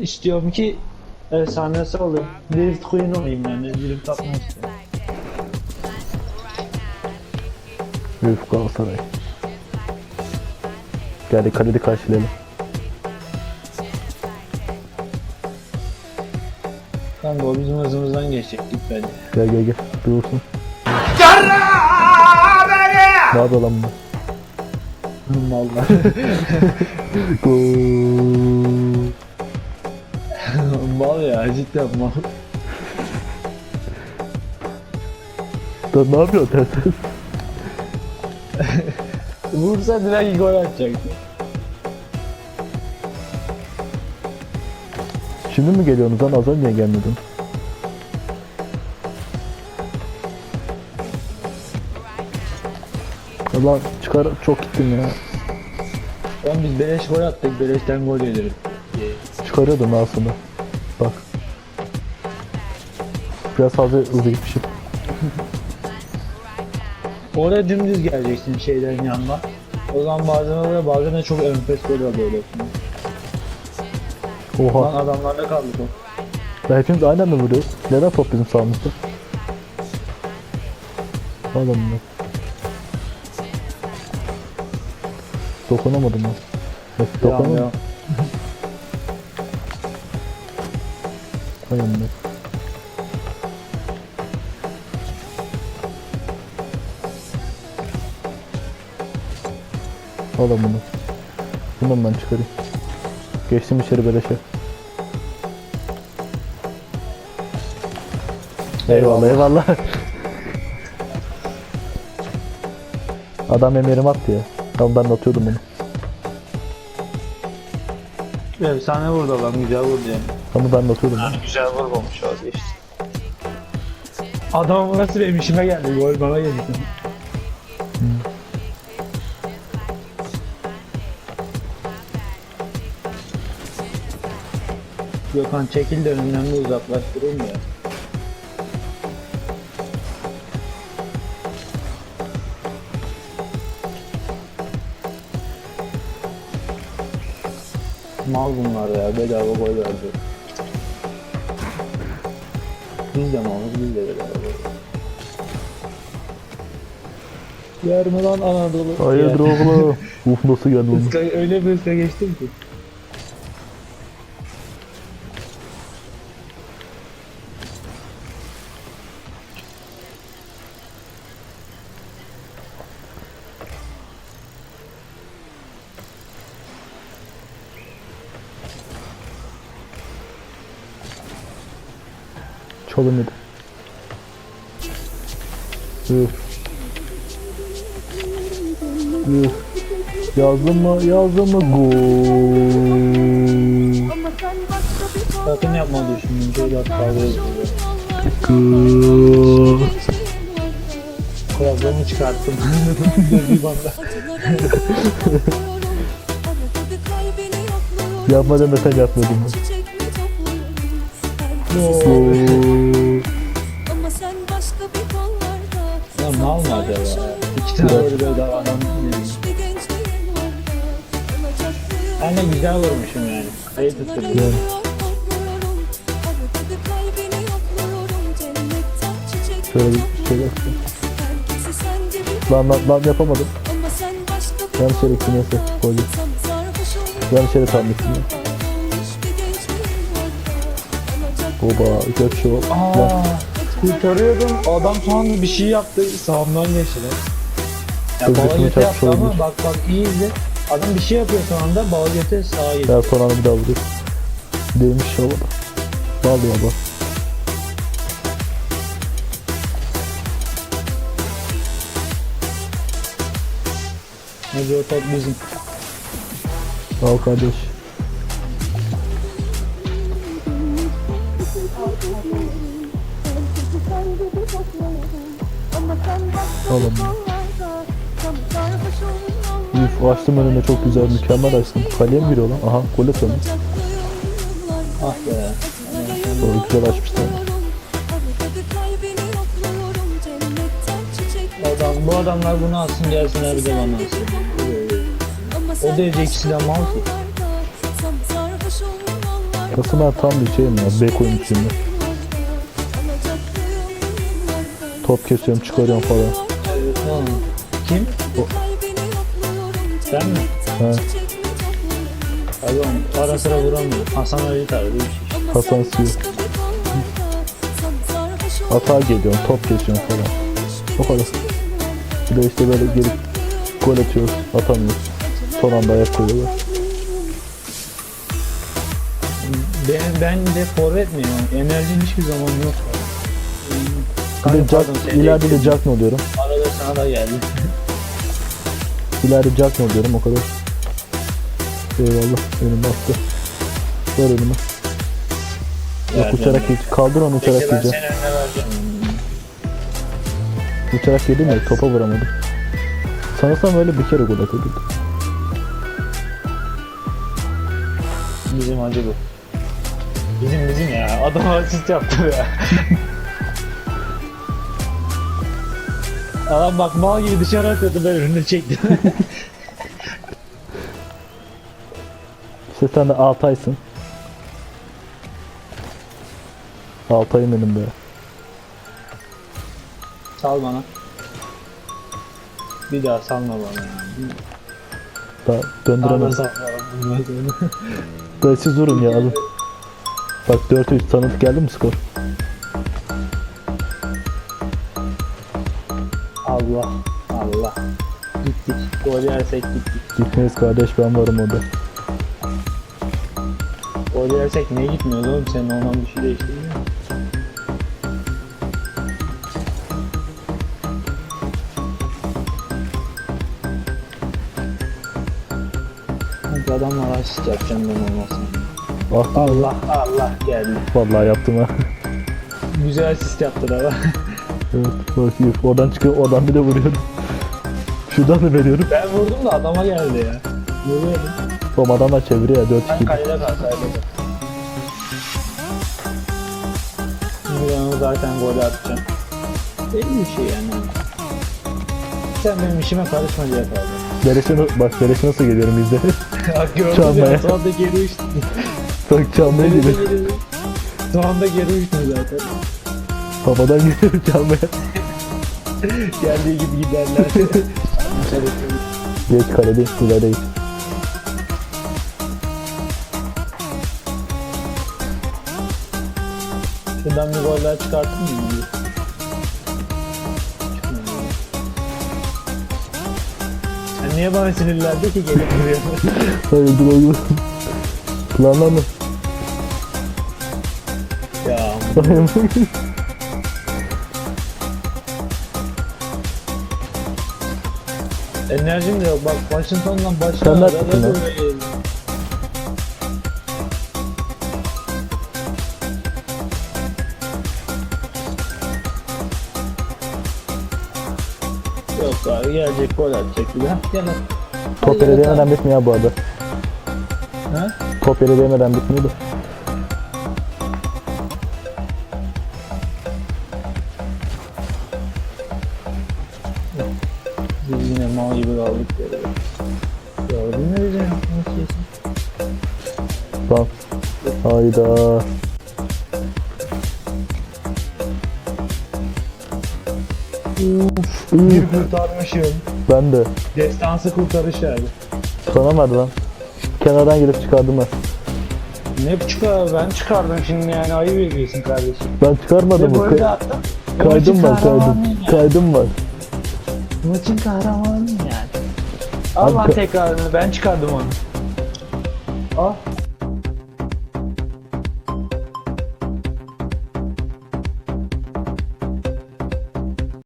istiyorum ki efsanesi olayım. Drift Queen olayım yani. Drift atmak istiyorum. Üf Galatasaray. Geldi kalede karşılayalım. Kanka o bizim hızımızdan geçecek git bence. Gel gel gel. Durursun. Ne yapıyor lan bu? Mallar. Gol. Mal ya cidden mal. Lan ne yapıyor ters ters? Vursa direkt gol atacaktı. Şimdi mi geliyorsunuz lan? Az önce gelmedin. Allah çıkar çok gittim ya. Lan biz beleş gol attık beleşten gol yedirdik. Çıkarıyordum aslında. Bak. Biraz fazla hızlı gitmişim. Oraya dümdüz geleceksin şeylerin yanına. O zaman bazen oluyor bazen de çok enfes gol oluyor. Lan Oha. adamlarda kaldı top. Ya hepimiz aynen mi vuruyoruz? Neden top bizim sağımızda? Adam mı? Dokunamadım ben. Dokunamadım. devam. Hay amına. Al lan bunu. Bunu ben çıkarayım. Geçtim içeri beleşe. Eyvallah eyvallah. Adam emerim attı ya. Tamam ben de atıyordum bunu. Efsane vurdu lan güzel vurdu yani. Tamam ben de atıyordum bunu. Güzel vurmamış vazgeçti. Adam burası benim işime geldi. Gol bana geldi. Gökhan çekil de önümden bir uzaklaştırayım ya. Mal bunlar ya bedava gol verdi. Biz de malız biz de bedava gol. Yer mi lan Anadolu? Hayırdır oğlum? Uf nasıl geldi öyle bir ıska geçtim ki. Çalım yedi. Üf. Üf. Yazdın mı? Yazdın mı? Gol. Sakın yapma düşündüm. Şöyle kavga. Gol. Kulaklığımı çıkarttım. bir banda. Yapma demesen yapmadım ben. Gol. Mal mı acaba? İki tane böyle bedava adam var Ben de güzel vurmuşum yani. Cennetten çiçek Şöyle bir şey yap. Herkesi sen gibi Lan lan lan yapamadım. Ama sen başka bir Yan içeri gittim neyse. Gol. Sana sarhoş olmuş Yan içeri tam gittim. ya. bir gençliğin var Alacak Oba güzel bir şey oldu. Lan. Aa, kurtarıyordum. Adam son anda bir şey yaptı. Sağımdan geçti. Ya Dur, bala göte yaptı ama bak bak iyi izle. Adam bir şey yapıyor son anda bala göte sağa gitti. Ya son anda bir daha vuruyor. Değmiş. Bal ya bak. Hadi o top bizim. Al kardeş. Oğlum. bir Üf açtım önüne çok güzel mükemmel açtım. Kaleye mi giriyor lan? Aha gol atıyormuş. Ah be. Doğru güzel açmışlar. Adam, bu adamlar bunu alsın gelsinler bir de bana alsın. O derece ikisi de mal ki. Aslında ben tam bir şeyim ya. B koymuş şimdi. Top kesiyorum çıkarıyorum falan. Kim? Sen mi? Ha. Abi oğlum, ara sıra vuramıyor. Hasan Ali tarzı şey. Hasan Siyo. Hata geliyorum top kesiyorum falan. O kadar. Bir de işte böyle gelip gol atıyoruz. Atamıyoruz. Son anda ayak koyuyorlar. Ben, ben de forvet miyim? Enerjim hiçbir zaman yok. Bir de Kanka, Jack, seni ileride de. Jack mı diyorum. Arada sana da geldi. İleride Jack mı diyorum o kadar. Eyvallah elim attı. Ver elime. Yok Verdim. uçarak geç. Kaldır onu uçarak Bekle ben gideceğim. senin önüne vereceğim. Uçarak yedim ya topa vuramadım. Sanırsam öyle bir kere gol atabildim. Bizim acı bu. Bizim bizim ya. Adam asist yaptı ya. Adam bak mal gibi dışarı atıyordu ben önüne çektim. İşte sen de Altay'sın. Altay'ım benim be. Sal bana. Bir daha salma bana ya. Daha bana. Böyle siz vurun ya alın. Bak 4-3 tanıdık geldi mi skor? Allah. Allah. Gittik. Gol yersek gittik. Gitmeyiz kardeş ben varım orada. Gol yersek niye gitmiyoruz oğlum? Senin olman bir şey değiştirmiyor mu? Sanki adamlar asist yapacağım ben olmasın. Ah Allah Allah geldi. vallahi yaptım ha. Güzel asist yaptılar ha. Evet bakayım oradan çıkıyor oradan bir de vuruyorum. Şuradan da veriyorum. Ben vurdum da adama geldi ya. Vuruyordum. Oğlum adamlar çeviriyor ya Ben 4-2. kalede kal kalede kal. Şimdi ben onu zaten gol atacağım. Belli bir şey yani. Sen benim işime karışma diye kaldı. Beleşe bak beleşe nasıl geliyorum izle. Ya gördüm Çalmaya. ya. Son anda geri uçtum. bak çalmaya geri. Son anda geri uçtum zaten. Babadan geliyorum çalmaya. Geldiği gibi giderler. Geç kalede ilerideyim. Şuradan bir gol daha çıkartır mıyım? Sen niye bana sinirlendin ki gelip buraya? Hayırdır oğlum. Kulağından mı? ya enerjim de yok. Bak başın sonundan başına böyle geldi. Yok abi gelecek gol atacak bir daha. Gel. Top yere değmeden bitmiyor bu arada. Ha? Top yere değmeden bitmiyor da. Mal gibi kaldık böyle. Gördün mü kesin? Tamam. Hayda. Uf, bir kurtarmışım. Ben de. Destansı kurtarış yani. Sanamadı lan. Kenardan girip çıkardım ben. Ne çıkar ben çıkardım şimdi yani ayıp ediyorsun kardeşim. Ben çıkarmadım de Kay- attım. kaydım var kaydım. Kaydım var. Maçın kahramanı yani. Al lan tekrarını ben çıkardım onu. Al.